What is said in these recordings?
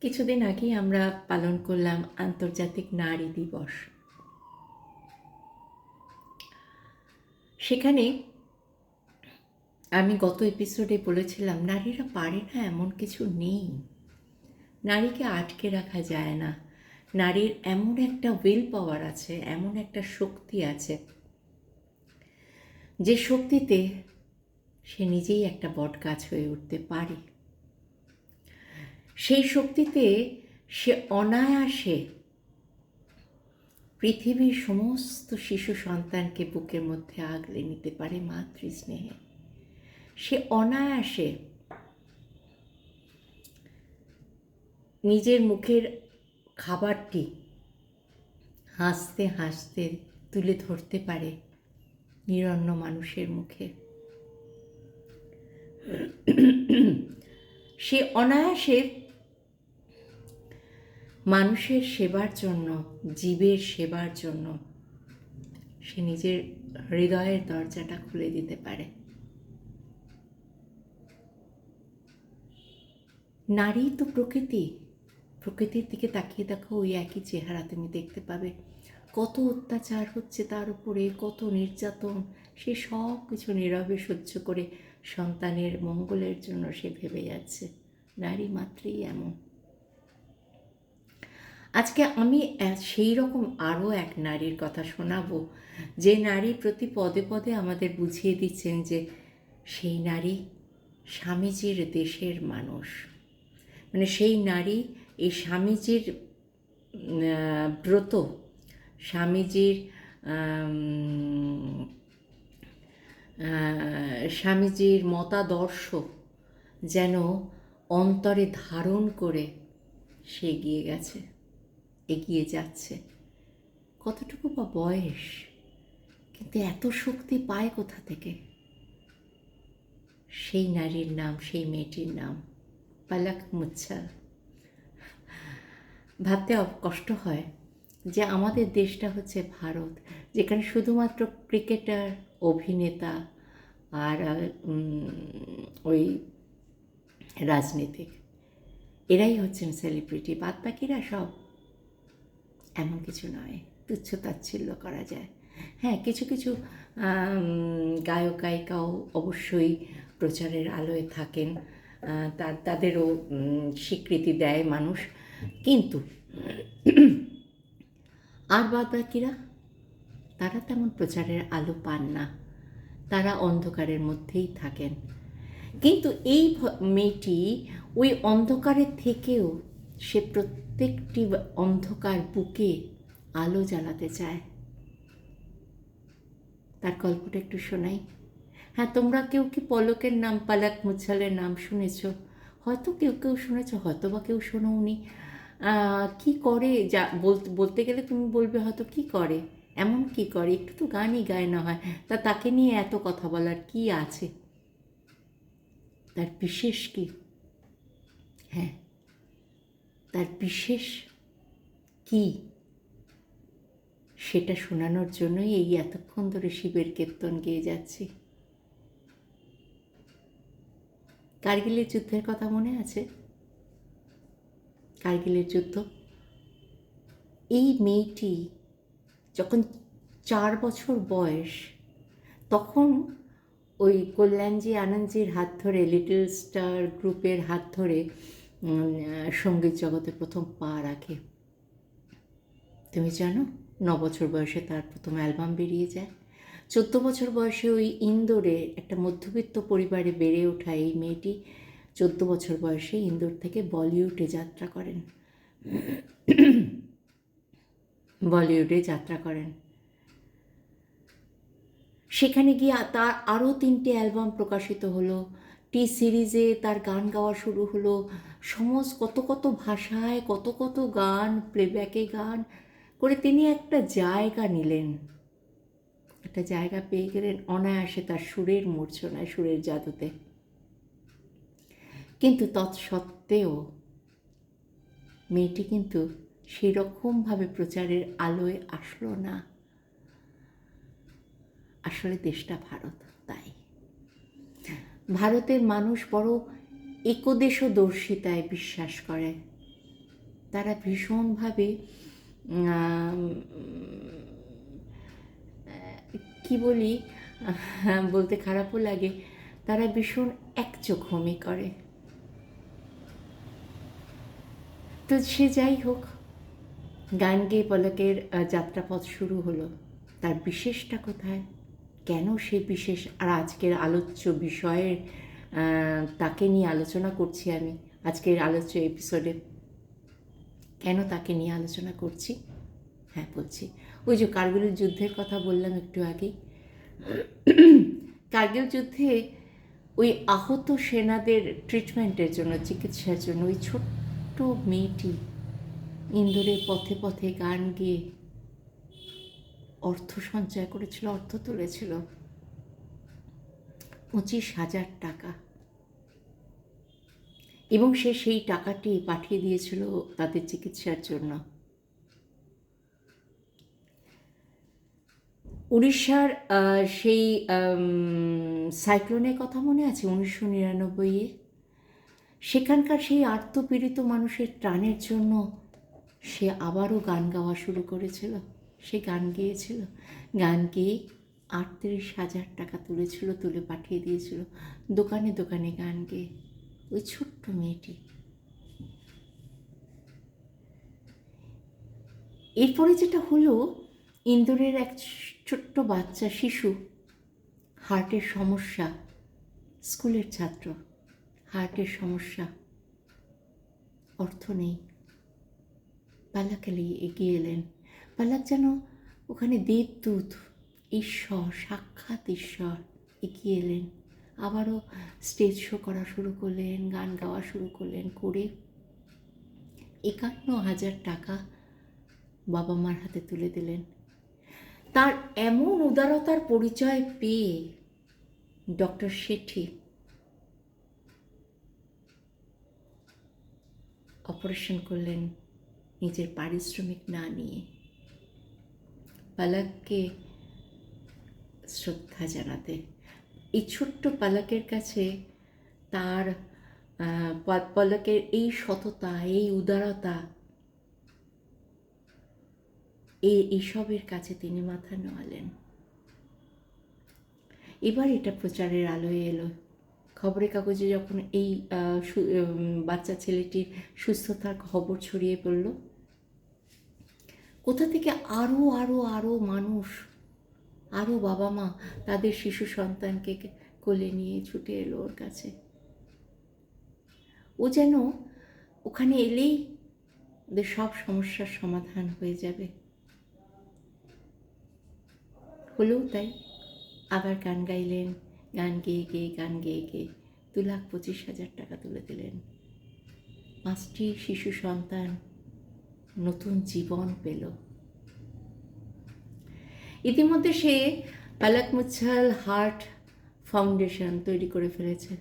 কিছুদিন আগেই আমরা পালন করলাম আন্তর্জাতিক নারী দিবস। সেখানে আমি গত এপিসোডে বলেছিলাম, নারীরা পারে না এমন কিছু নেই। নারীকে আটকে রাখা যায় না। নারীর এমন একটা উইল পাওয়ার আছে, এমন একটা শক্তি আছে, যে শক্তিতে সে নিজেই একটা বট গাছ হয়ে উঠতে পারে। সেই শক্তিতে সে অনায়াসে পৃথিবীর সমস্ত শিশু সন্তানকে বুকের মধ্যে আগলে নিতে পারে মাতৃস্নেহে। সে অনায়াসে নিজের মুখের খাবারটি হাসতে হাসতে তুলে ধরতে পারে নিরন্ন মানুষের মুখে। সে অনায়াসে মানুষের সেবার জন্য, জীবের সেবার জন্য সে নিজের হৃদয়ের দরজাটা খুলে দিতে পারে। নারী তো প্রকৃতি। প্রকৃতির দিকে তাকিয়ে দেখো, ওই একই চেহারা তুমি দেখতে পাবে। কত অত্যাচার হচ্ছে তার উপরে, কত নির্যাতন। সে সব কিছু নীরবে সহ্য করে সন্তানের মঙ্গলের জন্য সে ভেবে যাচ্ছে। নারী মাত্রই এমন। আজকে আমি সেই রকম আরও এক নারীর কথা শোনাবো। যে নারী প্রতি পদে পদে আমাদের বুঝিয়ে দিচ্ছেন যে সেই নারী স্বামীজির দেশের মানুষ। মানে সেই নারী, এই স্বামীজির ব্রত, স্বামীজির স্বামীজির মতাদর্শ যেন অন্তরে ধারণ করে সে এগিয়ে গেছে। এগিয়ে যাচ্ছে। কতটুকু বা বয়স, কিন্তু এত শক্তি পায় কোথা থেকে? সেই নারীর নাম, সেই মেয়েটির নাম, পালাক মুচ্ছাল ভাবতে কষ্ট হয় যে আমাদের দেশটা হচ্ছে ভারত, যেখানে শুধুমাত্র ক্রিকেটার, অভিনেতা আর ওই রাজনীতিক। এরাই হচ্ছেন সেলিব্রিটি বাদ বাকিরা সব এমন কিছু নয় তুচ্ছ তাচ্ছিল্য করা যায়। হ্যাঁ কিছু কিছু গায়ক, গায়িকাও অবশ্যই প্রচারের আলোয় থাকেন। তার তাদেরও স্বীকৃতি দেয় মানুষ। কিন্তু, আর বাদ বাকিরা তারা তেমন প্রচারের আলো পান না। তারা অন্ধকারের মধ্যেই থাকেন। কিন্তু এই মেয়েটি ওই অন্ধকারের থেকেও সে প্রত্যেকটি অন্ধকার বুকে আলো জ্বালাতে চায়। তার গল্পটা একটু শোনাই। হ্যাঁ তোমরা কেউ কি পলকের নাম, পালাক মুচ্ছালের নাম শুনেছ? হয়তো কেউ কেউ শুনেছ হয়তো বা কেউ শোনোনি কি করে? যা বলতে গেলে তুমি বলবে হয়তো কি করে? এমন কি করে? একটু তো গানই গায় না হয়। তা তাকে নিয়ে এত কথা বলার কি আছে? তার বিশেষ কি? হ্যাঁ তার বিশেষ কি? সেটা শোনানোর জন্যই এই এতক্ষণ ধরে শিবের কীর্তন গেয়ে যাচ্ছি। কার্গিলের যুদ্ধের কথা মনে আছে? কার্গিলের যুদ্ধ? এই মেয়েটি যখন চার বছর বয়স, তখন ওই কল্যাণজি আনন্দজির হাত ধরে, লিটল স্টার গ্রুপের হাত ধরে সংগীত জগতে প্রথম পা রাখে। তুমি জানো, ন বছর বয়সে তার প্রথম অ্যালবাম বেরিয়ে যায়। চোদ্দ বছর বয়সে ওই ইন্দোরে একটা মধ্যবিত্ত পরিবারে বেড়ে ওঠা এই মেয়েটি চোদ্দ বছর বয়সে ইন্দোর থেকে বলিউডে যাত্রা করেন। বলিউডে যাত্রা করেন। সেখানে গিয়ে তার আরও তিনটে অ্যালবাম প্রকাশিত হলো। টি সিরিজে তার গান গাওয়া শুরু হলো। সমস্ত, কত কত ভাষায়, কত কত গান প্লেব্যাকে গান করে তিনি একটা জায়গা নিলেন। একটা জায়গা পেয়ে গেলেন অনায়াসে তার সুরের মূর্ছনায়, সুরের জাদুতে। কিন্তু তৎসত্ত্বেও মেয়েটি কিন্তু সেরকমভাবে প্রচারের আলোয় আসলো না। আসলে দেশটা ভারত, তাই। ভারতের মানুষ বড় একদেশদর্শিতায় বিশ্বাস করে। তারা ভীষণভাবে কি বলি, বলতে খারাপও লাগে, তারা ভীষণ একচোখমি করে। তো সে যাই হোক, গান গেয়ে পলকের যাত্রাপথ শুরু হলো। তার বিশেষটা কোথায়? কেন সে বিশেষ আর আজকের আলোচ্য বিষয়ের তাকে নিয়ে আলোচনা করছি আমি আজকের আলোচ্য এপিসোডে কেন তাকে নিয়ে আলোচনা করছি? হ্যাঁ বলছি। ওই যে কার্গিলের যুদ্ধের কথা বললাম একটু আগে কার্গিল যুদ্ধে ওই আহত সেনাদের ট্রিটমেন্টের জন্য, চিকিৎসার জন্য ওই ছোট্ট মেয়েটি ইন্দোরের পথে পথে গান গেয়ে অর্থ সঞ্চয় করেছিল, অর্থ তুলেছিল। পঁচিশ হাজার টাকা। এবং সে সেই টাকাটি পাঠিয়ে দিয়েছিল তাদের চিকিৎসার জন্য। উড়িষ্যার সেই সাইক্লোনের কথা মনে আছে? উনিশশো নিরানব্বইয়ে? সেখানকার সেই আত্মপীড়িত মানুষের ত্রাণের জন্য সে আবারও গান গাওয়া শুরু করেছিল। সে গান গেয়েছিল। গান গেয়ে আটত্রিশ হাজার টাকা তুলেছিল, তুলে পাঠিয়ে দিয়েছিল। দোকানে দোকানে গান গেয়ে। ওই ছোট্ট মেয়েটি। এরপরে যেটা হলো, ইন্দোরের এক ছোট্ট বাচ্চা, শিশু, হার্টের সমস্যা, স্কুলের ছাত্র, হার্টের সমস্যা, অর্থ নেই। পালাক এলি- এগিয়ে এলেন। পালাক যেন ওখানে দেবদূত ঈশ্বর, সাক্ষাৎ ঈশ্বর এগিয়ে এলেন। আবারও স্টেজ শো করা শুরু করলেন, গান গাওয়া শুরু করলেন করে একান্ন হাজার টাকা বাবা মার হাতে তুলে দিলেন। তার এমন উদারতার পরিচয় পেয়ে ডক্টর শেঠি অপারেশন করলেন নিজের পারিশ্রমিক না নিয়ে। পালাককে শ্রদ্ধা জানাতে। এই ছোট্ট পালাকের কাছে তার পলকের এই সততা, এই উদারতা, এই কাছে তিনি মাথা নোয়ালেন। এবার এটা প্রচারের আলোয় এলো। খবরের কাগজে যখন এই বাচ্চা ছেলেটির সুস্থতার খবর ছড়িয়ে পড়ল, কোথা থেকে আরও আরও আরও মানুষ আরও বাবা মা তাদের শিশু সন্তানকে কোলে নিয়ে ছুটে এলো ওর কাছে। ও যেন ওখানে এলেই ওদের সব সমস্যার সমাধান হয়ে যাবে। হলেও তাই আবার গান গাইলেন, গান গেয়ে গেয়ে, গান গেয়ে গেয়ে দু লাখ পঁচিশ হাজার টাকা তুলে দিলেন। পাঁচটি শিশু সন্তান নতুন জীবন পেল। ইতিমধ্যে সে পালাক মুচ্ছাল হার্ট ফাউন্ডেশন তৈরি করে ফেলেছে।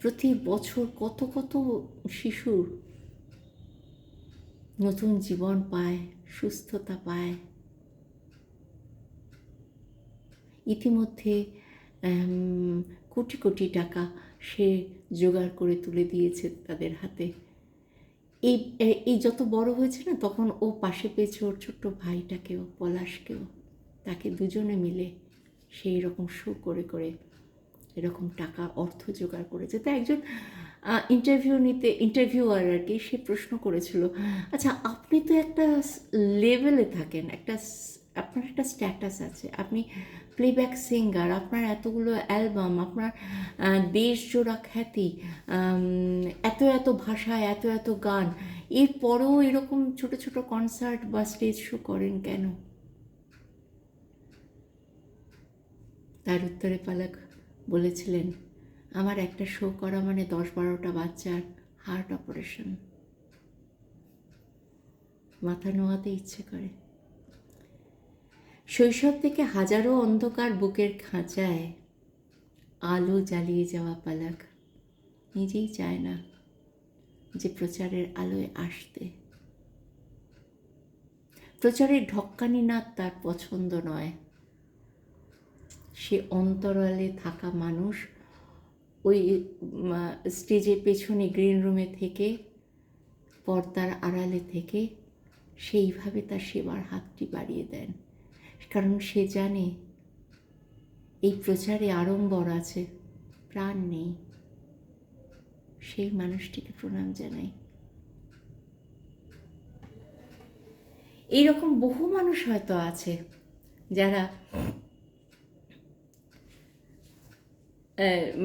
প্রতি বছর কত কত শিশুর নতুন জীবন পায়, সুস্থতা পায়। ইতিমধ্যে কোটি কোটি টাকা সে জোগাড় করে তুলে দিয়েছে তাদের হাতে। এই এই যত বড় হয়েছে না, তখন ও পাশে পেয়েছে ওর ছোট্ট ভাইটাকেও, পলাশকেও। তাকে দুজনে মিলে সেই রকম শো করে করে এরকম টাকা, অর্থ জোগাড় করেছে। তা একজন ইন্টারভিউ নিতে ইন্টারভিউয়ার আর কি, সে প্রশ্ন করেছিল আচ্ছা আপনি তো একটা লেভেলে থাকেন, একটা আপনার একটা স্ট্যাটাস আছে। আপনি প্লেব্যাক সিঙ্গার আপনার এতগুলো অ্যালবাম আপনার দেশজোড়া খ্যাতি এত এত ভাষায়, এত এত গান, এরপরেও এরকম ছোট ছোট কনসার্ট বা স্টেজ শো করেন কেন? তার উত্তরে পালাক বলেছিলেন, আমার একটা শো করা মানে দশ বারোটা বাচ্চার হার্ট অপারেশন মাথা নোয়াতে ইচ্ছে করে। শৈশব থেকে হাজারো অন্ধকার বুকের খাঁচায় আলো জ্বালিয়ে যাওয়া পালাক। নিজেই চায় না যে প্রচারের আলোয় আসতে। প্রচারের ঢক্কানি নাদ তার পছন্দ নয়। সে অন্তরালে থাকা মানুষ ওই স্টেজের পেছনে গ্রিন রুমে থেকে, পর্দার আড়ালে থেকে, সেইভাবে তার সেবার হাতটি বাড়িয়ে দেন। কারণ সে জানে এই প্রচারে আড়ম্বর আছে, প্রাণ নেই। সেই মানুষটিকে প্রণাম জানাই। এইরকম বহু মানুষ হয়তো আছে যারা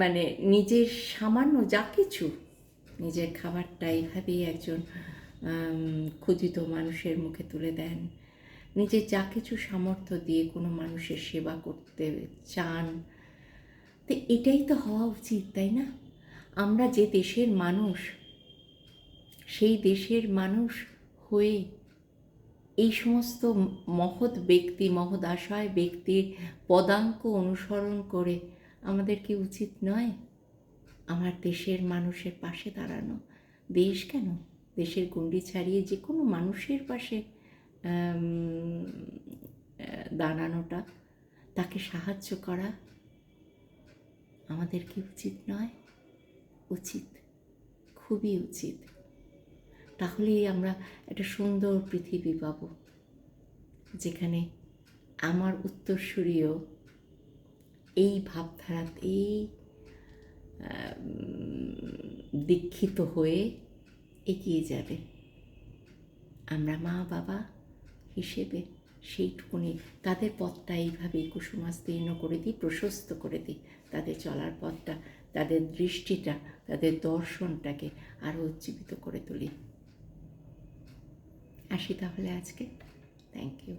মানে নিজের সামান্য যা কিছু, নিজের খাবারটা এইভাবেই একজন ক্ষুধিত মানুষের মুখে তুলে দেন। নিজের যা কিছু সামর্থ্য দিয়ে কোনো মানুষের সেবা করতে চান, তো এটাই তো হওয়া উচিত, তাই না? আমরা যে দেশের মানুষ, সেই দেশের মানুষ হয়ে এই সমস্ত মহৎ ব্যক্তি, মহৎ আশয় ব্যক্তির পদাঙ্ক অনুসরণ করে আমাদের কি উচিত নয়? আমার দেশের মানুষের পাশে দাঁড়ানো। দেশ কেন? দেশের গণ্ডি ছাড়িয়ে যে কোনো মানুষের পাশে দাঁড়ানোটা, তাকে সাহায্য করা আমাদের কি উচিত নয়? উচিত, খুবই উচিত। তাহলেই আমরা একটা সুন্দর পৃথিবী পাব, যেখানে আমার উত্তরসূরিও এই ভাবধারাতেই দীক্ষিত হয়ে এগিয়ে যাবে। আমরা মা বাবা হিসেবে সেইটুকুনি তাদের পথটা এইভাবেই কুসুমাস্তীর্ণ করে দিই, প্রশস্ত করে দিই। তাদের চলার পথটা, তাদের দৃষ্টিটা, তাদের দর্শনটাকে আরও উজ্জীবিত করে তুলি। আসি তাহলে আজকে। Thank you